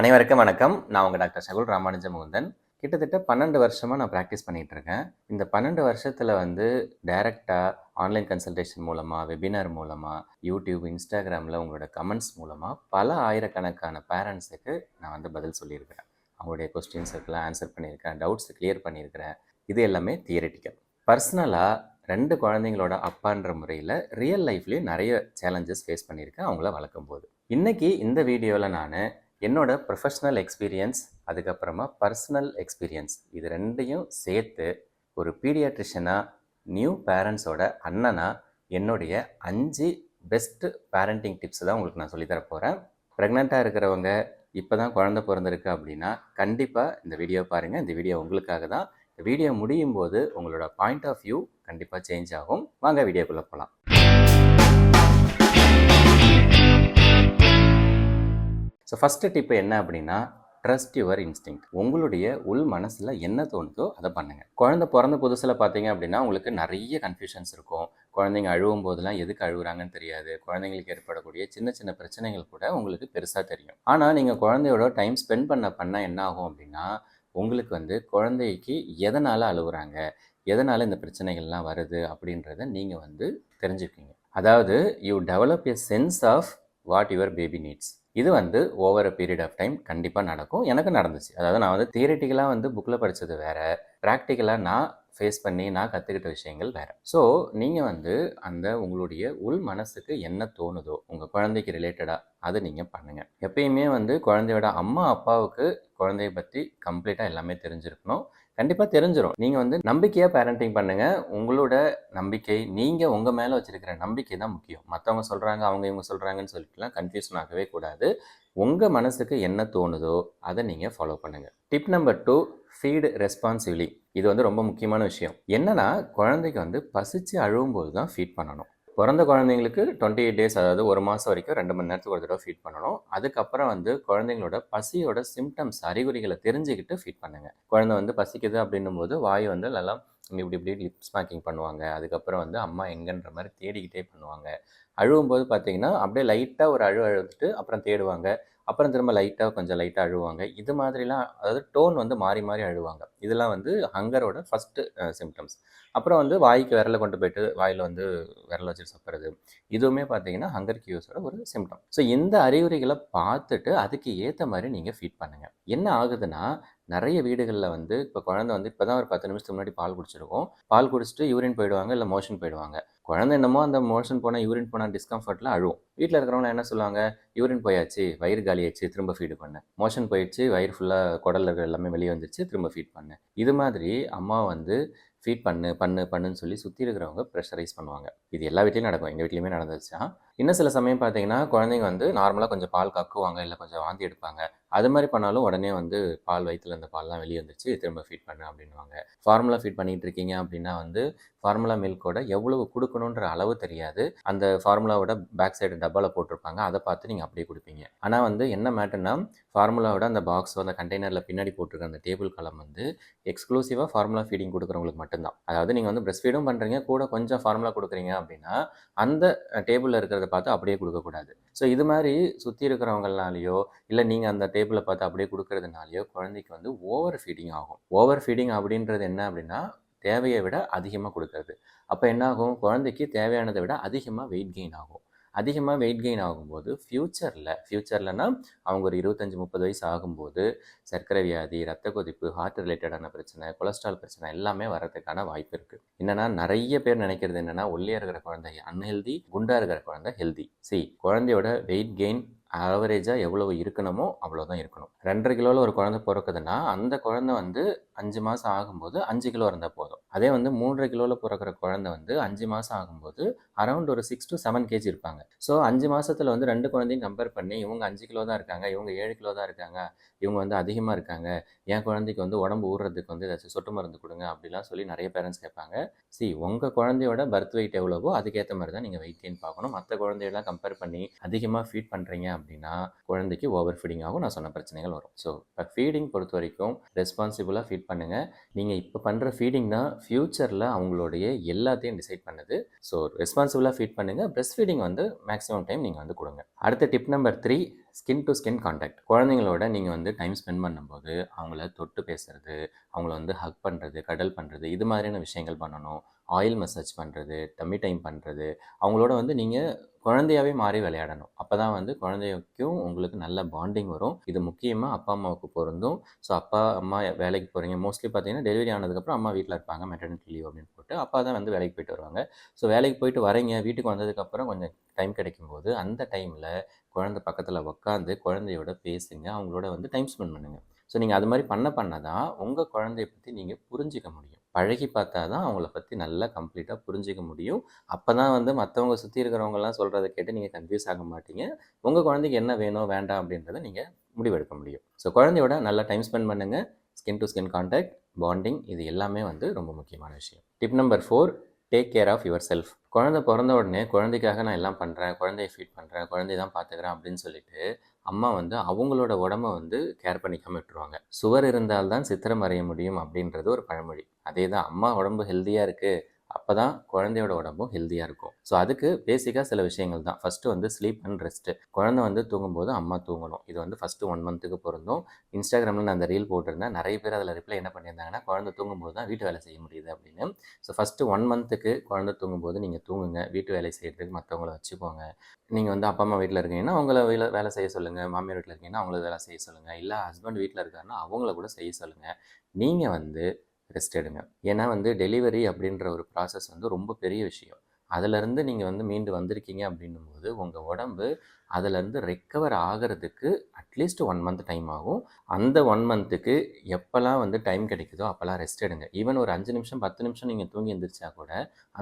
அனைவருக்கும் வணக்கம். நான் உங்கள் டாக்டர் சகுல் ராமானுஜ முகுந்தன் கிட்டத்தட்ட பன்னெண்டு வருஷமாக நான் ப்ராக்டிஸ் பண்ணிகிட்டு இருக்கேன். இந்த பன்னெண்டு வருஷத்தில் வந்து டைரெக்டாக ஆன்லைன் கன்சல்டேஷன் மூலமாக வெபினார் மூலமாக யூடியூப் இன்ஸ்டாகிராமில் உங்களோட கமெண்ட்ஸ் மூலமாக பல ஆயிரக்கணக்கான பேரண்ட்ஸுக்கு நான் வந்து பதில் சொல்லியிருக்கிறேன். அவங்களுடைய கொஸ்டின்ஸுக்கெல்லாம் ஆன்சர் பண்ணியிருக்கேன் டவுட்ஸ் கிளியர் பண்ணியிருக்கிறேன். இது எல்லாமே தியரிட்டிக்கல் பர்சனலாக ரெண்டு குழந்தைங்களோட அப்பான்ற முறையில் ரியல் லைஃப்லேயும் நிறைய சேலஞ்சஸ் ஃபேஸ் பண்ணியிருக்கேன் அவங்கள வளர்க்கும் போது இன்றைக்கி இந்த வீடியோவில் நான் என்னோட ப்ரொஃபஷ்னல் எக்ஸ்பீரியன்ஸ் அதுக்கப்புறமா பர்சனல் எக்ஸ்பீரியன்ஸ் இது ரெண்டையும் சேர்த்து ஒரு பீடியாட்ரிஷனாக நியூ பேரண்ட்ஸோட அண்ணனாக என்னுடைய அஞ்சு பெஸ்ட்டு பேரண்டிங் டிப்ஸ் தான் உங்களுக்கு நான் சொல்லித்தர போகிறேன் ப்ரெக்னெண்ட்டாக இருக்கிறவங்க இப்போ தான் குழந்தை பிறந்திருக்கு அப்படின்னா கண்டிப்பாக இந்த வீடியோ பாருங்கள் இந்த வீடியோ உங்களுக்காக தான். இந்த வீடியோ முடியும் போது உங்களோட பாயிண்ட் ஆஃப் வியூ கண்டிப்பாக சேஞ்ச் ஆகும். வாங்க வீடியோக்குள்ளே போகலாம் ஸோ ஃபஸ்ட்டு டிப்பு என்ன அப்படின்னா ட்ரஸ்ட் யுவர் இன்ஸ்டிங் உங்களுடைய உள் மனசில் என்ன தோணுதோ அதை பண்ணுங்கள் குழந்தை பிறந்த புதுசில் பார்த்தீங்க அப்படின்னா உங்களுக்கு நிறைய கன்ஃபியூஷன்ஸ் இருக்கும். குழந்தைங்க அழுவும் போதெல்லாம் எதுக்கு அழுகுறாங்கன்னு தெரியாது. குழந்தைங்களுக்கு ஏற்படக்கூடிய சின்ன சின்ன பிரச்சனைகள் கூட உங்களுக்கு பெருசாக தெரியும். ஆனால் நீங்கள் குழந்தையோட டைம் ஸ்பெண்ட் பண்ண பண்ண என்ன ஆகும் அப்படின்னா உங்களுக்கு வந்து குழந்தைக்கு எதனால் அழுகுறாங்க எதனால் இந்த பிரச்சனைகள்லாம் வருது அப்படின்றத நீங்கள் வந்து தெரிஞ்சுக்கிங்க அதாவது you develop a sense of what your baby needs இது வந்து over a period of time கண்டிப்பாக நடக்கும். எனக்கு நடந்துச்சு. அதாவது நான் வந்து தியரிட்டிக்கலாக வந்து புக்கில் படித்தது வேறு ப்ராக்டிக்கலாக நான் ஃபேஸ் பண்ணி நான் கற்றுக்கிட்ட விஷயங்கள் வேறு. ஸோ நீங்கள் வந்து அந்த உங்களுடைய உள் மனசுக்கு என்ன தோணுதோ உங்கள் குழந்தைக்கு ரிலேட்டடாக அதை நீங்கள் பண்ணுங்கள் எப்பயுமே வந்து குழந்தையோட அம்மா அப்பாவுக்கு குழந்தைய பற்றி கம்ப்ளீட்டாக எல்லாமே தெரிஞ்சிருக்கணும். கண்டிப்பாக தெரிஞ்சிடும் நீங்கள் வந்து நம்பிக்கையாக பேரண்டிங் பண்ணுங்கள் உங்களோட நம்பிக்கை நீங்கள் உங்கள் மேலே வச்சுருக்கிற நம்பிக்கை தான் முக்கியம். மற்றவங்க சொல்கிறாங்க அவங்க இவங்க சொல்கிறாங்கன்னு சொல்லிட்டுலாம் கன்ஃபியூஷன் ஆகவே கூடாது. உங்கள் மனசுக்கு என்ன தோணுதோ அதை நீங்கள் ஃபாலோ பண்ணுங்கள் tip number two feed responsively இது வந்து ரொம்ப முக்கியமான விஷயம். என்னன்னா குழந்தைக்கு வந்து பசிச்சு அழுகும்போது தான் ஃபீட் பண்ணணும். பிறந்த குழந்தைங்களுக்கு டுவெண்ட்டி எயிட் டேஸ் அதாவது ஒரு மாதம் வரைக்கும் ரெண்டு மணி நேரத்துக்கு ஒரு தடவை ஃபீட் பண்ணணும். அதுக்கப்புறம் வந்து குழந்தைங்களோட பசியோட சிம்டம்ஸ் அறிகுறிகளை தெரிஞ்சுக்கிட்டு ஃபீட் பண்ணுங்கள் குழந்தை வந்து பசிக்குது அப்படின்னும் போது வாய் வந்து நல்லா இப்படி இப்படி லிப் ஸ்மாக்கிங் பண்ணுவாங்க. அதுக்கப்புறம் வந்து அம்மா எங்கன்ற மாதிரி தேடிக்கிட்டே பண்ணுவாங்க. அழுவும்போது பார்த்தீங்கன்னா அப்படியே லைட்டாக ஒரு அழு அழுதுட்டு அப்புறம் தேடுவாங்க. அப்புறம் திரும்ப லைட்டாக கொஞ்சம் லைட்டாக அழுவாங்க. இது மாதிரிலாம் அதாவது டோன் வந்து மாறி மாறி அழுவாங்க. இதெல்லாம் வந்து ஹங்கரோட ஃபஸ்ட்டு சிம்டம்ஸ் அப்புறம் வந்து வாய்க்கு விரலை கொண்டு போயிட்டு வாயில் வந்து விரலை வச்சு சாப்பிட்றது. இதுவுமே பார்த்தீங்கன்னா ஹங்கர் கியூஸோட ஒரு சிம்டம் ஸோ இந்த அறிகுறிகளை பார்த்துட்டு அதுக்கு ஏற்ற மாதிரி நீங்கள் ஃபீட் பண்ணுங்கள் என்ன ஆகுதுன்னா நிறைய வீடுகளில் வந்து இப்போ குழந்தை வந்து இப்போ தான் ஒரு பத்து நிமிஷத்துக்கு முன்னாடி பால் குடிச்சிருக்கோம். பால் குடிச்சிட்டு யூரின் போயிடுவாங்க இல்லை மோஷன் போயிடுவாங்க. குழந்தை என்னமோ அந்த மோஷன் போனால் யூரின் போனால் டிஸ்கம்ஃபர்ட்டில் அழுவும். வீட்டில் இருக்கிறவங்க என்ன சொல்லுவாங்க? யூரின் போயாச்சு வயிறு காலியாச்சு திரும்ப ஃபீடு பண்ண. மோஷன் போயிடுச்சு வயிறு ஃபுல்லாக குடல் இருக்கிற எல்லாமே வெளியே வந்துருச்சு திரும்ப ஃபீட் பண்ணேன் இது மாதிரி அம்மா வந்து ஃபீட் பண்ணு பண்ணு பண்ணுன்னு சொல்லி சுற்றி இருக்கிறவங்க ப்ரெஷரைஸ் பண்ணுவாங்க. இது எல்லா வீட்லேயும் நடக்கும் எங்கள் வீட்லேயுமே நடந்துச்சா இன்னும் சில சமயம் பார்த்தீங்கன்னா குழந்தைங்க வந்து நார்மலாக கொஞ்சம் பால் கக்குவாங்க இல்லை கொஞ்சம் வாந்தி எடுப்பாங்க. அது மாதிரி பண்ணாலும் உடனே வந்து பால் வயிற்றுல அந்த பால்லாம் வெளியே வந்துருச்சு. திரும்ப ஃபீட் பண்ணு அப்படின்வாங்க ஃபார்முலா ஃபீட் பண்ணிகிட்டு இருக்கீங்க அப்படின்னா வந்து ஃபார்முலா மில்கோட எவ்வளவு கொடுக்கணுன்ற அளவு தெரியாது. அந்த ஃபார்முலாவோட பேக் சைடு டப்பாவில் போட்டிருப்பாங்க. அதை பார்த்து நீங்கள் அப்படியே கொடுப்பீங்க. ஆனால் வந்து என்ன மேட்டர்னா ஃபார்முலாவோட அந்த பாக்ஸோ அந்த கண்டெய்னரில் பின்னாடி போட்டிருக்க அந்த டேபிள் கலம் வந்து எக்ஸ்க்ளூசிவாக ஃபார்முலா ஃபீடிங் கொடுக்குறவங்களுக்கு மட்டும்தான். அதாவது நீங்கள் வந்து பிரஸ்ட் ஃபீடும் பண்ணுறீங்க கூட கொஞ்சம் ஃபார்முலா கொடுக்குறீங்க அப்படின்னா அந்த டேபிளில் இருக்கிறத பார்த்து அப்படியே கொடுக்கக்கூடாது. ஸோ இது மாதிரி சுற்றி இருக்கிறவங்களாலேயோ இல்லை நீங்கள் அந்த டேபிளை பார்த்து அப்படியே கொடுக்கறதுனாலையோ குழந்தைக்கு வந்து ஓவர் ஃபீடிங் ஆகும். ஓவர் ஃபீடிங் அப்படின்றது என்ன அப்படின்னா தேவையை விட அதிகமாக கொடுக்கறது. அப்போ என்னாகும்? குழந்தைக்கு தேவையானதை விட அதிகமாக வெயிட் கெயின் ஆகும். அதிகமாக வெயிட் கெயின் ஆகும்போது ஃப்யூச்சரில் ஃப்யூச்சர்லனா அவங்க ஒரு இருபத்தஞ்சி முப்பது வயசு ஆகும்போது சர்க்கரை வியாதி ரத்த கொதிப்பு ஹார்ட் ரிலேட்டடான பிரச்சனை கொலஸ்ட்ரால் பிரச்சனை எல்லாமே வரதுக்கான வாய்ப்பு இருக்குது என்னென்னா நிறைய பேர் நினைக்கிறது என்னென்னா ஒல்லியாக இருக்கிற குழந்தை அன்ஹெல்தி குண்டாக இருக்கிற குழந்தை ஹெல்தி சி குழந்தையோட வெயிட் கெயின் ஆவரேஜாக எவ்வளவு இருக்கணுமோ அவ்வளோதான் இருக்கணும். ரெண்டரை கிலோவில் ஒரு குழந்தை பிறக்குதுன்னா அந்த குழந்தை வந்து அஞ்சு மாதம் ஆகும்போது அஞ்சு கிலோ இருந்தால் போதும். அதே வந்து மூன்றரை கிலோவில் பிறக்கிற குழந்தை வந்து அஞ்சு மாதம் ஆகும்போது அரௌண்ட் ஒரு சிக்ஸ் டு செவன் கேஜி இருப்பாங்க. ஸோ அஞ்சு மாதத்தில் வந்து ரெண்டு குழந்தையும் கம்பேர் பண்ணி இவங்க அஞ்சு கிலோ தான் இருக்காங்க இவங்க ஏழு கிலோ தான் இருக்காங்க இவங்க வந்து அதிகமாக இருக்காங்க என் குழந்தைக்கு வந்து உடம்பு ஊறுறதுக்கு வந்து ஏதாச்சும் சொட்டு மருந்து கொடுங்க அப்படிலாம் சொல்லி நிறைய பேரண்ட்ஸ் கேட்பாங்க. சி உங்கள் குழந்தையோட பர்த் வெயிட் எவ்வளவோ அதுக்கேற்ற மாதிரி தான் நீங்கள் வெயிட் கெயின் பார்க்கணும். மற்ற குழந்தையெல்லாம் கம்பேர் பண்ணி அதிகமாக ஃபீட் பண்ணுறீங்க அப்படின்னா குழந்தைக்கு ஓவர் ஃபீடிங் ஆகும். நான் சொன்ன பிரச்சனைகள் வரும். ஸோ இப்போ ஃபீடிங் பொறுத்த வரைக்கும் ரெஸ்பான்சிபிளாக ஃபீட் பண்ணுங்கள் நீங்கள் இப்போ பண்ணுற ஃபீடிங் தான் ஃப்யூச்சரில் அவங்களுடைய எல்லாத்தையும் டிசைட் பண்ணுது. ஸோ ரெஸ்பான்சிபிளாக ஃபீட் பண்ணுங்கள் பிரஸ்ட் ஃபீடிங் வந்து மேக்ஸிமம் டைம் நீங்கள் வந்து கொடுங்க. அடுத்த tip number three skin to skin contact குழந்தைங்களோட நீங்கள் வந்து டைம் ஸ்பெண்ட் பண்ணும்போது அவங்கள தொட்டு பேசுறது அவங்கள வந்து ஹக் பண்ணுறது கடல் பண்ணுறது இது மாதிரியான விஷயங்கள் பண்ணணும். ஆயில் மசாஜ் பண்ணுறது டம்மி டைம் பண்ணுறது அவங்களோட வந்து நீங்கள் குழந்தையாவே மாறி விளையாடணும். அப்போ தான் வந்து குழந்தைக்கும் உங்களுக்கு நல்ல பாண்டிங் வரும். இது முக்கியமாக அப்பா அம்மாவுக்கு பொருந்தும். ஸோ அப்பா அம்மா வேலைக்கு போகிறீங்க மோஸ்ட்லி பார்த்தீங்கன்னா டெலிவரி ஆனதுக்கப்புறம் அம்மா வீட்டில் இருப்பாங்க. மெட்டர்னிட்டி லீவ் அப்படின்னு போட்டு அப்பா தான் வந்து வேலைக்கு போயிட்டு வருவாங்க. ஸோ வேலைக்கு போயிட்டு வரீங்க வீட்டுக்கு வந்ததுக்கப்புறம் கொஞ்சம் டைம் கிடைக்கும்போது அந்த டைமில் குழந்தை பக்கத்தில் உட்காந்து குழந்தையோட பேசுங்க. அவங்களோட வந்து டைம் ஸ்பெண்ட் பண்ணுங்கள் ஸோ நீங்கள் அது மாதிரி பண்ண பண்ண தான் உங்கள் குழந்தைய பற்றி நீங்கள் புரிஞ்சிக்க முடியும். பழகி பார்த்தா தான் அவங்கள பற்றி நல்லா கம்ப்ளீட்டாக புரிஞ்சிக்க முடியும். அப்போ தான் வந்து மற்றவங்க சுற்றி இருக்கிறவங்கலாம் சொல்கிறத கேட்டு நீங்கள் கன்ஃபியூஸ் ஆக மாட்டீங்க. உங்கள் குழந்தைக்கு என்ன வேணும் வேண்டாம் அப்படின்றத நீங்கள் முடிவெடுக்க முடியும். ஸோ குழந்தையோட நல்லா டைம் ஸ்பெண்ட் பண்ணுங்கள் skin to skin contact bonding இது எல்லாமே வந்து ரொம்ப முக்கியமான விஷயம். Tip number four take care of yourself குழந்தை பிறந்த உடனே குழந்தைக்காக நான் எல்லாம் பண்ணுறேன் குழந்தைய ஃபீட் பண்ணுறேன் குழந்தைய தான் பார்த்துக்கிறேன் அப்படின்னு சொல்லிட்டு அம்மா வந்து அவங்களோட உடம்ப வந்து கேர் பண்ணிக்காம விட்டுருவாங்க. சுவர் இருந்தால்தான் சித்திரம் வரைய முடியும் அப்படின்றது ஒரு பழமொழி. அதே தான் அம்மா உடம்பு ஹெல்த்தியாக இருக்குது அப்போ தான் குழந்தையோட உடம்பும் ஹெல்த்தியாக இருக்கும். ஸோ அதுக்கு பேசிக்காக சில விஷயங்கள் தான். ஃபஸ்ட்டு வந்து ஸ்லீப் அண்ட் ரெஸ்ட்டு குழந்தை வந்து தூங்கும்போது அம்மா தூங்கணும். இது வந்து ஃபஸ்ட்டு ஒன் மந்த்துக்கு பொருந்தும். இன்ஸ்டாகிராமில் நான் அந்த ரீல் போட்டிருந்தேன். நிறைய பேர் அதில் ரிப்ளை என்ன பண்ணியிருந்தாங்கன்னா குழந்தை தூங்கும்போது தான் வீட்டு வேலை செய்ய முடியுது அப்படின்னு. ஸோ ஃபஸ்ட்டு ஒன் மந்த்துக்கு குழந்தை தூங்கும்போது நீங்கள் தூங்குங்க. வீட்டு வேலை செய்கிறதுக்கு மற்றவங்கள வச்சுக்கோங்க. நீங்கள் வந்து அப்பா அம்மா வீட்டில் இருக்கீங்கன்னா அவங்கள வேலை வேலை செய்ய சொல்லுங்கள் மாமியார் வீட்டில் இருக்கீங்கன்னா அவங்கள வேலை செய்ய சொல்லுங்கள் இல்லை ஹஸ்பண்ட் வீட்டில் இருக்காருன்னா அவங்கள கூட செய்ய சொல்லுங்கள் நீங்கள் வந்து ரெஸ்ட் எடுங்க. ஏன்னா வந்து டெலிவரி அப்படின்ற ஒரு ப்ராசஸ் வந்து ரொம்ப பெரிய விஷயம். அதிலேருந்து நீங்கள் வந்து மீண்டு வந்திருக்கீங்க அப்படின்னும் போது உங்கள் உடம்பு அதிலேருந்து ரெக்கவர் ஆகிறதுக்கு அட்லீஸ்ட் ஒன் மந்த் டைம் ஆகும். அந்த ஒன் மந்த்துக்கு எப்போல்லாம் வந்து டைம் கிடைக்குதோ அப்போல்லாம் ரெஸ்ட் எடுங்க. ஈவன் ஒரு அஞ்சு நிமிஷம் பத்து நிமிஷம் நீங்கள் தூங்கி எந்திரிச்சா கூட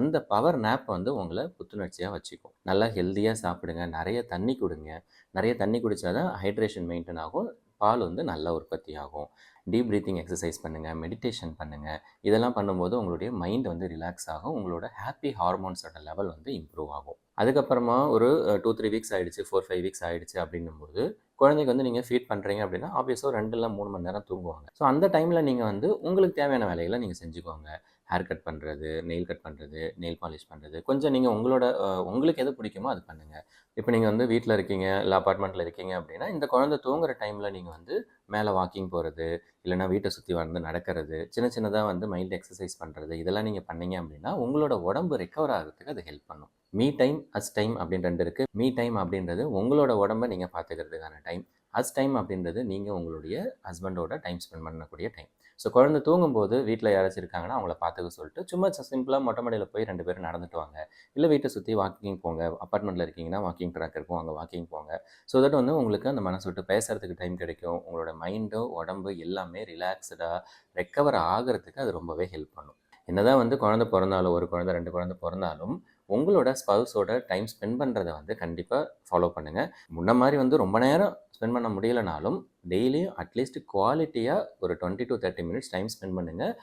அந்த பவர் நேப் வந்து உங்களை புத்துணர்ச்சியாக வச்சுக்கும். நல்லா ஹெல்த்தியாக சாப்பிடுங்க. நிறைய தண்ணி கொடுங்க. நிறைய தண்ணி குடித்தா தான் ஹைட்ரேஷன் மெயின்டைன் ஆகும். பால் வந்து நல்லா உற்பத்தி ஆகும். டீப் ப்ரீத்திங் எக்ஸசைஸ் பண்ணுங்கள் மெடிடேஷன் பண்ணுங்கள் இதெல்லாம் பண்ணும்போது உங்களுடைய மைண்ட் வந்து ரிலாக்ஸ் ஆகும். உங்களோட ஹாப்பி ஹார்மோன்ஸோட லெவல் வந்து இம்ப்ரூவ் ஆகும். அதுக்கப்புறமா ஒரு டூ த்ரீ வீக்ஸ் ஆகிடுச்சு ஃபோர் ஃபைவ் வீக்ஸ் ஆகிடுச்சு அப்படின்னும்போது குழந்தைக்கு வந்து நீங்கள் ஃபீட் பண்ணுறீங்க அப்படின்னா ஆப்வியஸாக ரெண்டு இல்லை மூணு மணி நேரம் தூங்குவாங்க. ஸோ அந்த டைமில் நீங்கள் வந்து உங்களுக்கு தேவையான வேலைகளை நீங்கள் செஞ்சுக்கோங்க. ஹேர் கட் பண்ணுறது நெயில் கட் பண்ணுறது நெயில் பாலிஷ் பண்ணுறது கொஞ்சம் நீங்கள் உங்களோட உங்களுக்கு எது பிடிக்குமோ அது பண்ணுங்கள் இப்போ நீங்கள் வந்து வீட்டில் இருக்கீங்க இல்லை அப்பார்ட்மெண்ட்டில் இருக்கீங்க அப்படின்னா இந்த குழந்தை தூங்குற டைமில் நீங்கள் வந்து மேலே வாக்கிங் போகிறது இல்லைனா வீட்டை சுற்றி வந்து நடக்கிறது சின்ன சின்னதாக வந்து மைண்ட் எக்ஸசைஸ் பண்ணுறது இதெல்லாம் நீங்கள் பண்ணீங்க அப்படின்னா உங்களோட உடம்பு ரெக்கவர் ஆகிறதுக்கு அது ஹெல்ப் பண்ணும். மீ டைம் அஸ் டைம் அப்படின்னு ரெண்டு இருக்குது மீ டைம் அப்படின்றது உங்களோட உடம்பை நீங்கள் பார்த்துக்கிறதுக்கான டைம் அஸ் டைம் அப்படின்றது நீங்கள் உங்களுடைய ஹஸ்பண்டோட டைம் ஸ்பெண்ட் பண்ணக்கூடிய டைம் ஸோ குழந்தை தூங்கும்போது வீட்டில் யாராச்சும் இருக்காங்கன்னா அவங்கள பார்த்துக்க சொல்லிட்டு சும்மா சிம்பிளாக மொட்டை மாடியில் போய் ரெண்டு பேரும் நடந்துட்டு வாங்க. இல்லை வீட்டை சுற்றி வாக்கிங் போங்க. அப்பார்ட்மெண்ட்டில் இருக்கீங்கன்னா வாக்கிங் ட்ராக் இருக்கும். அங்கே வாக்கிங் போங்க. ஸோ தட் வந்து உங்களுக்கு அந்த மனசு விட்டு பேசுகிறதுக்கு டைம் கிடைக்கும். உங்களோட மைண்டோ உடம்பு எல்லாமே ரிலாக்ஸ்டாக ரெக்கவர் ஆகிறதுக்கு அது ரொம்பவே ஹெல்ப் பண்ணும். என்னதான் வந்து குழந்தை பிறந்தாலும் ஒரு குழந்தை ரெண்டு குழந்தை பிறந்தாலும் உங்களோட ஸ்பவுஸோட டைம் ஸ்பெண்ட் பண்ணுறதை வந்து கண்டிப்பாக ஃபாலோ பண்ணுங்கள் முன்ன மாதிரி வந்து ரொம்ப நேரம் ஸ்பெண்ட் பண்ண முடியலனாலும் டெய்லியும் அட்லீஸ்ட் குவாலிட்டியாக ஒரு twenty to thirty minutes time spend பண்ணுங்கள்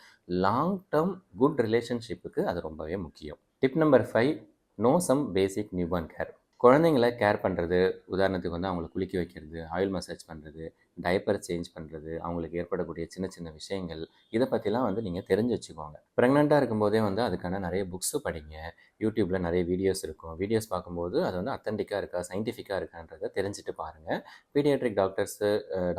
லாங் டேர்ம் குட் ரிலேஷன்ஷிப்புக்கு அது ரொம்பவே முக்கியம். Tip number five no some basic newborn care குழந்தைங்கள கேர் பண்ணுறது உதாரணத்துக்கு வந்து அவங்கள குளிக்க வைக்கிறது ஆயில் மசாஜ் பண்ணுறது டயப்பர் சேஞ்ச் பண்ணுறது அவங்களுக்கு ஏற்படக்கூடிய சின்ன சின்ன விஷயங்கள் இதை பற்றிலாம் வந்து நீங்கள் தெரிஞ்சு வச்சுக்கோங்க. ப்ரெக்னெண்ட்டாக இருக்கும்போதே வந்து அதுக்கான நிறைய புக்ஸு படிங்க. யூடியூப்பில் நிறைய வீடியோஸ் இருக்கும். வீடியோஸ் பார்க்கும்போது அது வந்து அத்தன்டிக்காக இருக்கா சயின்டிஃபிக்காக இருக்கான்றதை தெரிஞ்சுட்டு பாருங்கள் பீடியாட்ரிக் டாக்டர்ஸு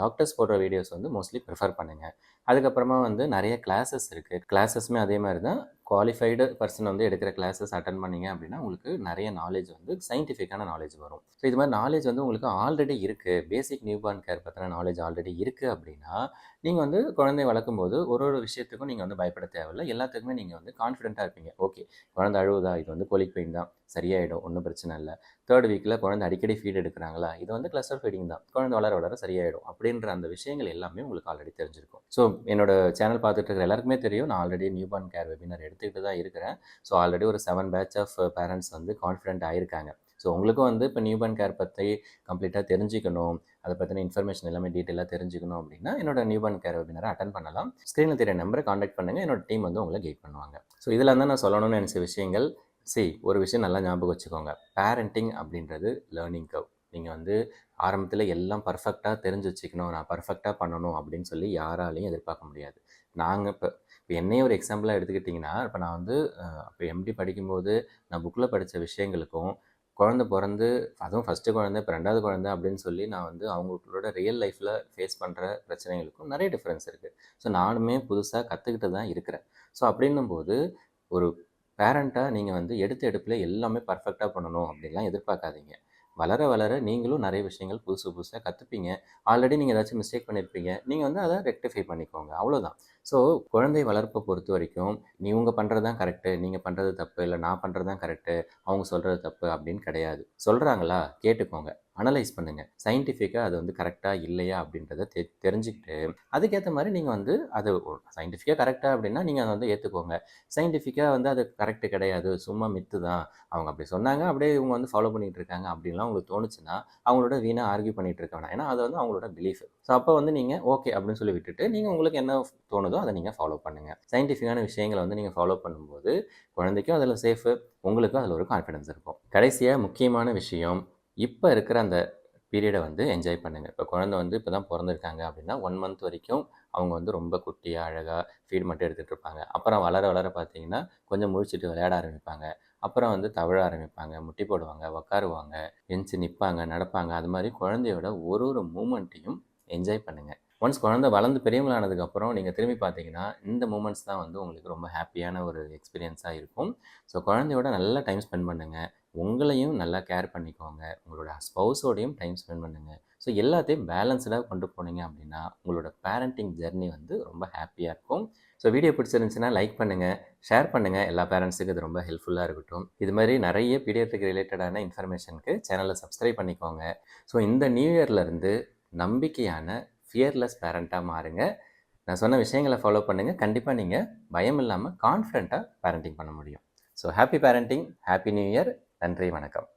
டாக்டர்ஸ் போடுற வீடியோஸ் வந்து மோஸ்ட்லி ப்ரிஃபர் பண்ணுங்கள் அதுக்கப்புறமா வந்து நிறைய கிளாஸஸ் இருக்குது கிளாஸஸுமே அதே மாதிரி தான் குவாலிஃபைடு பர்சன் வந்து எடுக்கிற கிளாஸஸ் அட்டன் பண்ணிங்க அப்படின்னா உங்களுக்கு நிறைய நாலேஜ் வந்து சயின்டிஃபிக்கான நாலேஜ் வரும். ஸோ இது மாதிரி நாலேஜ் வந்து உங்களுக்கு ஆல்ரெடி இருக்குது பேசிக் நியூ பார்ன் கேர் பற்றின நாலேஜ் ஆல்ரெடி இருக்குது அப்படின்னா நீங்கள் வந்து குழந்தைய வளர்க்கும் போது ஒரு ஒரு விஷயத்துக்கும் நீங்கள் வந்து பயப்பட தேவையில்லை. எல்லாத்துக்குமே நீங்கள் வந்து கான்ஃபிடென்ட்டாக இருப்பீங்க. ஓகே குழந்தை அழுவுதா? இது வந்து கோலிக் பெயின் தான். சரியாயிடும் ஒன்றும் பிரச்சனை இல்லை. தேர்ட் வீக்கில் குழந்தை அடிக்கடி ஃபீட் எடுக்கிறாங்களா? இது வந்து கிளஸ்டர் ஃபீடிங் தான். குழந்தை வளர வளர சரியாயிடும் அப்படின்ற அந்த விஷயங்கள் எல்லாமே உங்களுக்கு ஆல்ரெடி தெரிஞ்சிருக்கும். ஸோ என்னோட சேனல் பார்த்துட்டு இருக்கிற எல்லாருக்குமே தெரியும். நான் already newborn care webinar எடுத்துக்கிட்டு தான் இருக்கிறேன். ஸோ ஆல்ரெடி ஒரு செவன் பேட்ச் ஆஃப் பேரண்ட்ஸ் வந்து கான்ஃபிடென்ட் ஆயிருக்காங்க. ஸோ உங்களுக்கும் வந்து இப்போ நியூ பார்ன் கேர் பற்றி கம்ப்ளீட்டாக தெரிஞ்சுக்கணும். அதை பற்றின இன்ஃபர்மேஷன் எல்லாமே டீட்டெயிலாக தெரிஞ்சுக்கணும் அப்படின்னா என்னோட நியூபார்ன் கேர் வெபினாரை அட்டன் பண்ணலாம். ஸ்க்ரீனில் தெரிய நம்பரை காண்டாக்ட் பண்ணுங்கள் என்னோட டீம் வந்து உங்களை கைட் பண்ணுவாங்க. ஸோ இதில் தான் நான் சொல்லணும்னு நினச்ச விஷயங்கள். சி ஒரு விஷயம் நல்லா ஞாபகம் வச்சுக்கோங்க. பேரண்டிங் அப்படின்றது லேர்னிங் கவ் நீங்கள் வந்து ஆரம்பத்தில் எல்லாம் பர்ஃபெக்டாக தெரிஞ்சு வச்சுக்கணும். நான் பர்ஃபெக்டாக பண்ணணும் அப்படின்னு சொல்லி யாராலையும் எதிர்பார்க்க முடியாது. நாங்கள் இப்போ இப்போ என்னையே ஒரு எக்ஸாம்பிளாக எடுத்துக்கிட்டிங்கன்னா இப்போ நான் வந்து இப்போ எம்டி படிக்கும்போது நான் புக்கில் படித்த விஷயங்களுக்கும் குழந்தை பிறந்து அதுவும் ஃபஸ்ட்டு குழந்தை இப்போ ரெண்டாவது குழந்தை அப்படின்னு சொல்லி நான் வந்து அவங்களோட ரியல் லைஃப்பில் ஃபேஸ் பண்ணுற பிரச்சனைகளுக்கும் நிறைய டிஃப்ரென்ஸ் இருக்குது ஸோ நானுமே புதுசாக கற்றுக்கிட்டு தான் இருக்கிறேன். ஸோ அப்படின்னும்போது ஒரு பேரண்ட்டாக நீங்கள் வந்து எடுத்த எடுப்பில் எல்லாமே பர்ஃபெக்டாக பண்ணணும் அப்படின்லாம் எதிர்பார்க்காதீங்க. வளர வளர நீங்களும் நிறைய விஷயங்கள் புதுசு புதுசாக கற்றுப்பீங்க ஆல்ரெடி நீங்கள் ஏதாச்சும் மிஸ்டேக் பண்ணியிருப்பீங்க நீங்கள் வந்து அதை ரெக்டிஃபை பண்ணிக்கோங்க. அவ்வளோதான் ஸோ குழந்தை வளர்ப்பை பொறுத்த வரைக்கும் நீ உங்கள் பண்ணுறது தான் கரெக்டு நீங்கள் பண்ணுறது தப்பு இல்லை நான் பண்ணுறது தான் கரெக்டு அவங்க சொல்கிறது தப்பு அப்படின்னு கிடையாது. சொல்கிறாங்களா கேட்டுக்கோங்க. அனலைஸ் பண்ணுங்கள் சயின்டிஃபிக்காக அது வந்து கரெக்டாக இல்லையா அப்படின்றத தெ தெரிஞ்சுக்கிட்டு அதுக்கேற்ற மாதிரி நீங்கள் வந்து அது சயின்டிஃபிக்காக கரெக்டாக அப்படின்னா நீங்கள் அதை வந்து ஏற்றுக்கோங்க சயின்டிஃபிக்காக வந்து அது கரெக்டு கிடையாது சும்மா மித்து தான். அவங்க அப்படி சொன்னாங்க அப்படியே இவங்க வந்து ஃபாலோ பண்ணிகிட்டு இருக்காங்க அப்படின்லாம் உங்களுக்கு தோணுச்சுன்னா அவங்களோட வீணாக ஆர்கியூ பண்ணிகிட்டு இருக்க வேணாம். ஏன்னா அது வந்து அவங்களோட பிலீஃப் ஸோ அப்போ வந்து நீங்கள் ஓகே அப்படின்னு சொல்லி விட்டுட்டு நீங்கள் உங்களுக்கு என்ன தோணுதோ அதை நீங்கள் ஃபாலோ பண்ணுங்கள் சயின்டிஃபிக்கான விஷயங்களை வந்து நீங்கள் ஃபாலோ பண்ணும்போது குழந்தைக்கும் அதில் சேஃபு உங்களுக்கும் அதில் ஒரு கான்ஃபிடன்ஸ் இருக்கும். கடைசியாக முக்கியமான விஷயம் இப்போ இருக்கிற அந்த பீரியடை வந்து என்ஜாய் பண்ணுங்கள் இப்போ குழந்தை வந்து இப்போ தான் பிறந்திருக்காங்க அப்படின்னா ஒன் மந்த் வரைக்கும் அவங்க வந்து ரொம்ப குட்டியாக அழகாக ஃபீட் மட்டும் எடுத்துகிட்டு இருப்பாங்க. அப்புறம் வளர வளர பார்த்தீங்கன்னா கொஞ்சம் முழிச்சிட்டு விளையாட ஆரம்பிப்பாங்க. அப்புறம் வந்து தவழ ஆரம்பிப்பாங்க. முட்டி போடுவாங்க உக்காருவாங்க எஞ்சி நிற்பாங்க நடப்பாங்க. அது மாதிரி குழந்தையோட ஒரு ஒரு மூமெண்ட்டையும் என்ஜாய் பண்ணுங்கள் ஒன்ஸ் குழந்தை வளர்ந்து பெரியவங்களானதுக்கப்புறம் நீங்கள் திரும்பி பார்த்தீங்கன்னா இந்த மூமெண்ட்ஸ் தான் வந்து உங்களுக்கு ரொம்ப ஹாப்பியான ஒரு எக்ஸ்பீரியன்ஸாக இருக்கும். ஸோ குழந்தையோட நல்லா டைம் ஸ்பெண்ட் பண்ணுங்கள் உங்களையும் நல்லா கேர் பண்ணிக்கோங்க. உங்களோட ஸ்பௌஸோடையும் டைம் ஸ்பெண்ட் பண்ணுங்கள் ஸோ எல்லாத்தையும் பேலன்ஸ்டாக கொண்டு போனீங்க அப்படின்னா உங்களோட பேரண்டிங் ஜெர்னி வந்து ரொம்ப ஹாப்பியாக இருக்கும். ஸோ வீடியோ பிடிச்சிருந்துச்சுன்னா லைக் பண்ணுங்கள் ஷேர் பண்ணுங்கள் எல்லா பேரண்ட்ஸுக்கு இது ரொம்ப ஹெல்ப்ஃபுல்லாக இருக்கட்டும். இது மாதிரி நிறைய பீடியாட்ரிக் ரிலேட்டடான இன்ஃபர்மேஷனுக்கு சேனலை சப்ஸ்கிரைப் பண்ணிக்கோங்க. ஸோ இந்த நியூ இயர்லேருந்து நம்பிக்கையான ஃபியர்லெஸ் பேரண்ட்டாக மாறுங்க. நான் சொன்ன விஷயங்களை ஃபாலோ பண்ணுங்கள் கண்டிப்பாக நீங்கள் பயம் இல்லாமல் கான்ஃபிடண்ட்டாக பேரண்டிங் பண்ண முடியும். So happy parenting happy new year நன்றி வணக்கம்.